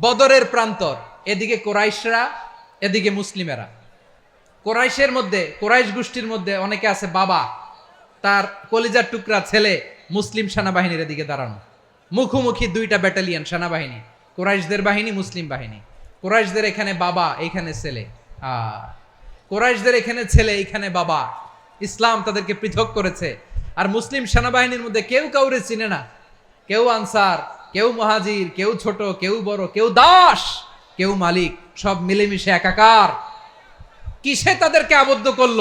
বদরের প্রান্তর, এদিকে কোরাইশরা, এদিকে মুসলিমেরা। কোরাইশের মধ্যে, কোরাইশ গোষ্ঠীর মধ্যে অনেকে আছে বাবা, তার কলিজার টুকরা ছেলে মুসলিম সেনাবাহিনীর এদিকে দাঁড়ানো। মুখোমুখি দুইটা ব্যাটালিয়ন সেনাবাহিনী, কোরাইশদের বাহিনী, মুসলিম বাহিনী। কোরাইশদের এখানে বাবা এইখানে ছেলে। কোরাইশদের এখানে ছেলে এইখানে বাবা। ইসলাম তাদেরকে পৃথক করেছে। আর মুসলিম সেনাবাহিনীর মধ্যে কেউ কাউরে চিনে না। কেউ আনসার কেউ মহাজির, কেউ ছোট, কেউ বড়, কেউ দাস, কেউ মালিক, সব মিলেমিশে একাকার। কিসে তাদেরকে আবদ্ধ করল?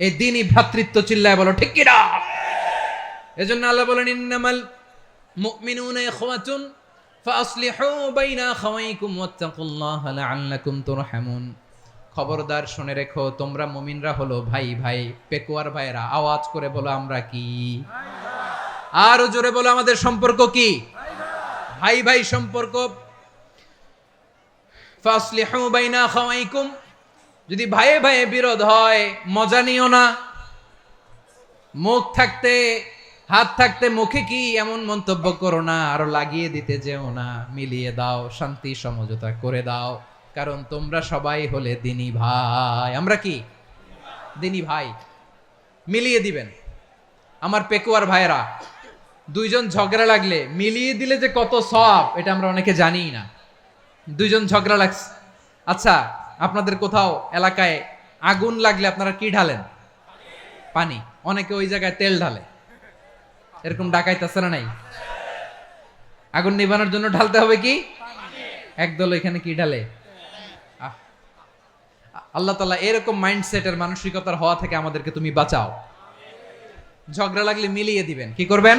এই দিনই ভ্রাতৃত্ব চিল্লায় বলো, ঠিক কিনা? এজন্য আল্লাহ বলেন, ইন্নামাল মুমিনুনা ইখওয়াতুন ফাসলিহু বাইনা আখাওয়াইকুম ওয়াত্তাকুল্লাহা লাআল্লাকুম তুরহামুন। খবরদার শুনে রেখো, তোমরা মুমিনরা হলো ভাই ভাই, পেকুয়ার ভাইরা আওয়াজ করে বলো, আমরা কি? আরও জোরে বলো, আমাদের সম্পর্ক কি? ভাই ভাই সম্পর্ক। যদি ভাইয়ে ভাইয়ে বিরোধ হয়, মজা নিও না। মুখ থাকতে, হাত থাকতে, মুখে কি এমন মন্তব্য করো না, আরও লাগিয়ে দিতে যেও না, মিলিয়ে দাও, শান্তি, সমঝোতা করে দাও। কারণ তোমরা সবাই হলে দিনী ভাই। আমরা কি? দিনী ভাই। মিলিয়ে দিবেন। আমার পেকুয়ার ভাইয়েরা। দুইজন ঝগড়া লাগলে, মিলিয়ে দিলে যে কত সব এটা আমরা অনেকে জানিই না। দুইজন ঝগড়া লাগছে। আচ্ছা আপনাদের কোথাও এলাকায় আগুন লাগলে আপনারা কি ঢালেন? পানি। অনেকে ওই জায়গায় তেল ঢালে। এরকম ডাকাইতেছে না নাই? আগুন নিবানোর জন্য ঢালতে হবে কি? একদল এখানে কি ঢালে? আল্লাহ তালা এরকম মাইন্ডসেটের মানসিকতার হওয়া থেকে আমাদেরকে তুমি বাঁচাও। ঝগড়া লাগলে মিলিয়ে দিবেন। কি করবেন?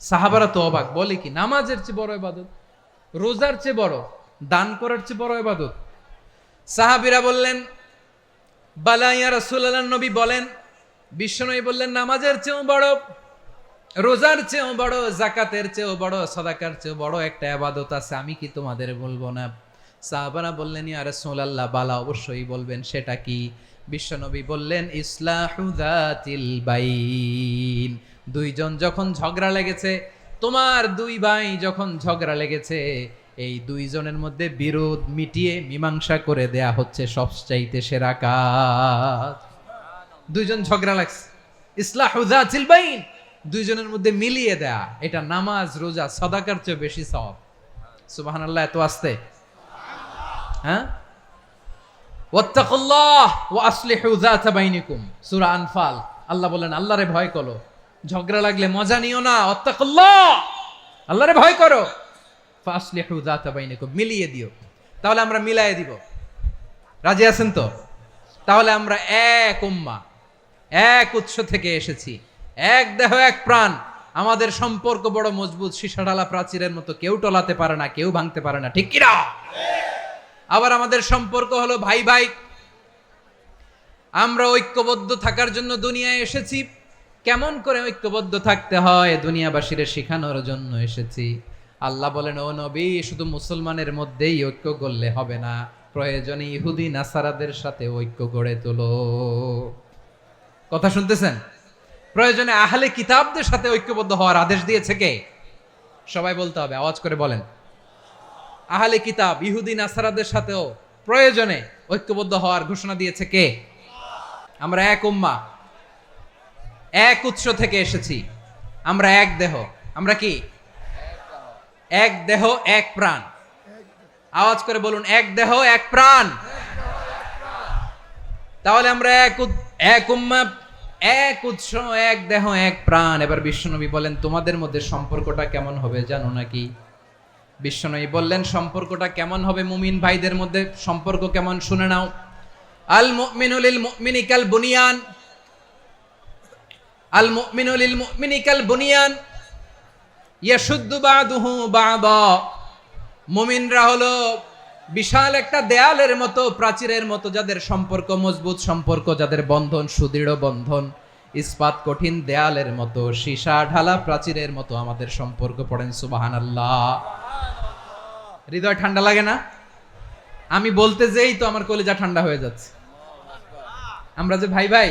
সাহাবারা তো অবাক বলে কি? নামাজের চেয়ে বড় এবাদত রোজার চেয়ে বড়, দান করার চেয়ে বড় এবাদত সাহাবিরা বললেন বালাইয়া রাসূলুল্লাহ, নবী বলেন, বিশ্বনবী বললেন, নামাজের চেয়েও বড়, রোজার চেয়েও বড় জাকাতের চেয়েও বড়, সদাকার চেয়েও বড় একটা আবাদত আছে, আমি কি তোমাদের বলব না? সাহাবারা বললেন, ইয়া রাসূলুল্লাহ, বালা অবশ্যই বলবেন, সেটা কি? বিশ্বনবী বললেন, ইসলাহু যাতিল বাইন। দুইজন যখন ঝগড়া লেগেছে, তোমার দুই ভাই যখন ঝগড়া লেগেছে, এই দুইজনের মধ্যে বিরোধ মিটিয়ে মীমাংসা করে দেয়া হচ্ছে সবচাইতে সেরা কাজ। দুইজন ঝগড়া লাগছে। ইসলাহু যাতিল বাইন। দুইজনের মধ্যে মিলিয়ে দেয়া, এটা নামাজ, রোজা, সদাকার চেয়ে বেশি সওয়াব। সুবহানাল্লাহ, এত আসতে। হ্যাঁ? ওয়াত্তাকুল্লাহ ওয়া আসলিহু যাতা বাইনিকুম। সূরা আনফাল। আল্লাহ বলেন, আল্লাহরে ভয় করো। ঝগড়া লাগলে মজা নিও না ওয়াত্তাকুল্লাহ আল্লাহরে ভয় করো। ফাসলিহু যাতা বাইনিকুম, মিলিয়ে দিও। তাহলে আমরা মিলায়ে দিব। রাজি আছেন তো? তাহলে আমরা এক উম্মা, এক উৎস থেকে এসেছি। এক দেহ, এক প্রাণ। আমাদের সম্পর্ক বড় মজবুত সীসাডালা প্রাচীরের মতো। কেউ টলাতে পারে না, কেউ ভাঙতে পারে না। ঠিক কিনা? আবার আমাদের সম্পর্ক হলো ভাই ভাই আমরা ঐক্যবদ্ধ থাকার জন্য দুনিয়ায় এসেছি। কেমন করে ঐক্যবদ্ধ থাকতে হয়? দুনিয়াবাসীর শেখানোর জন্য এসেছি। আল্লাহ বলেন, ও নবী, শুধু মুসলমানের মধ্যেই ঐক্য করলে হবে না। প্রয়োজনে ইহুদি, নাসারাদের সাথে ঐক্য গড়ে তোলো। কথা শুনতেছেন? প্রয়োজনে আহলে কিতাবদের সাথে ঐক্যবদ্ধ হওয়ার আদেশ দিয়েছে কে? সবাই বলতে হবে, আওয়াজ করে বলেন। আহলে কিতাব, ইহুদি, নাসারাদের সাথেও প্রয়োজনে ঐক্যবদ্ধ হওয়ার ঘোষণা দিয়েছে কে? আমরা এক উম্মা। এক উৎস থেকে এসেছি। আমরা এক দেহ। আমরা কি? এক দেহ, এক প্রাণ। আওয়াজ করে বলুন, এক দেহ, এক প্রাণ। তাহলে আমরা এক এক উম্মা, এক উৎস, এক দেহ, এক প্রাণ। এবার বিশ্বনবী বলেন, তোমাদের মধ্যে সম্পর্কটা কেমন হবে জানো নাকি? বিশ্বনবী বললেন, সম্পর্কটা কেমন হবে মুমিন ভাইদের মধ্যে? সম্পর্ক কেমন? শুনে নাও। আল মুমিনুল লিল মুমিনি কাল বুনিয়ান আল মুমিনুল লিল মুমিনি কাল বুনিয়ান ইয়াশুদ্দু বাদুহু বাদা। মুমিনরা হলো বিশাল একটা দেয়ালের মতো, প্রাচীরের মতো, যাদের সম্পর্ক মজবুত সম্পর্ক, যাদের বন্ধন সুদৃঢ় বন্ধন, ইস্পাত কঠিন দেয়ালের মতো, সীসা ঢালা প্রাচীরের মতো আমাদের সম্পর্ক পড়েন সুবাহান আল্লাহ হৃদয় ঠান্ডা লাগে না? আমি বলতে যেই তো আমার কলেজা ঠান্ডা হয়ে যাচ্ছে। আমরা যে ভাই ভাই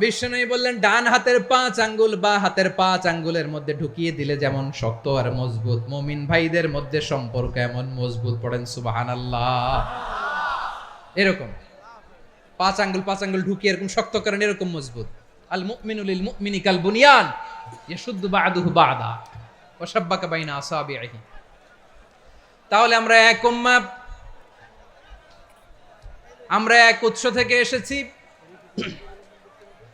বিষ্ণু বললেন, ডান হাতের পাঁচ আঙ্গুল বা হাতের পাঁচ আঙ্গুলের মধ্যে ঢুকিয়ে দিলে যেমন শক্ত আর মজবুত। মমিন ভাইদের মধ্যে সম্পর্ক এমন মজবুত পড়েন সুবাহান আল্লাহ এরকম। পাঁচ আঙ্গুল পাঁচ আঙ্গুল ঢুকিয়ে এরকম শক্ত করেন, এরকম মজবুত। আল মুমিনুল লিল মুমিনি কাল বুনিয়ান, ইয়াশুদ্দু বা'দুহু বা'দা, ওয়া শাব্বাকা বাইনা আসাবিহি তাহলে আমরা এক উম্মাহ, আমরা এক উৎস থেকে এসেছি।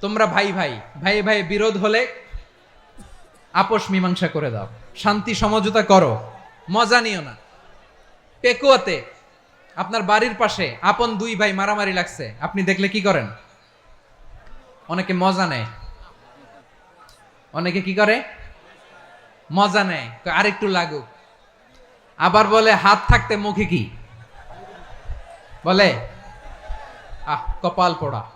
তোমরা ভাই ভাই ভাই ভাই বিরোধ হলে আপোষ মীমাংসা করে দাও। শান্তি সমঝোতা করো। মজা নিও না। পেকুয়াতে, আপনার বাড়ির পাশে আপন দুই ভাই মারামারি লাগছে। আপনি দেখলে কি করেন? অনেকে মজা নেয়। অনেকে কি করে? মজা নেয়। আরেকটু লাগুক। আবার বলে, হাত থাকতে মুখে কি? বলে, আহ, কপাল পোড়া।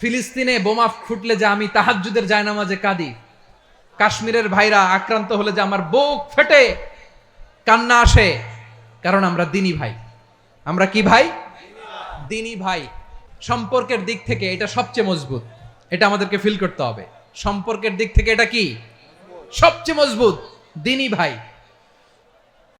ফিলিস্তিনে বোমা ফুটলে যে আমি তাহাজ্জুদের জায়নামাজে কাঁদি। কাশ্মীরের ভাইরা আক্রান্ত হলে যে আমার বুক ফেটে, কান্না আসে। কারণ আমরা দিনী ভাই। আমরা কি ভাই? দিনী ভাই। সম্পর্কের দিক থেকে এটা সবচেয়ে মজবুত। এটা আমাদেরকে ফিল করতে হবে। সম্পর্কের দিক থেকে এটা কি? সবচেয়ে মজবুত। দিনী ভাই।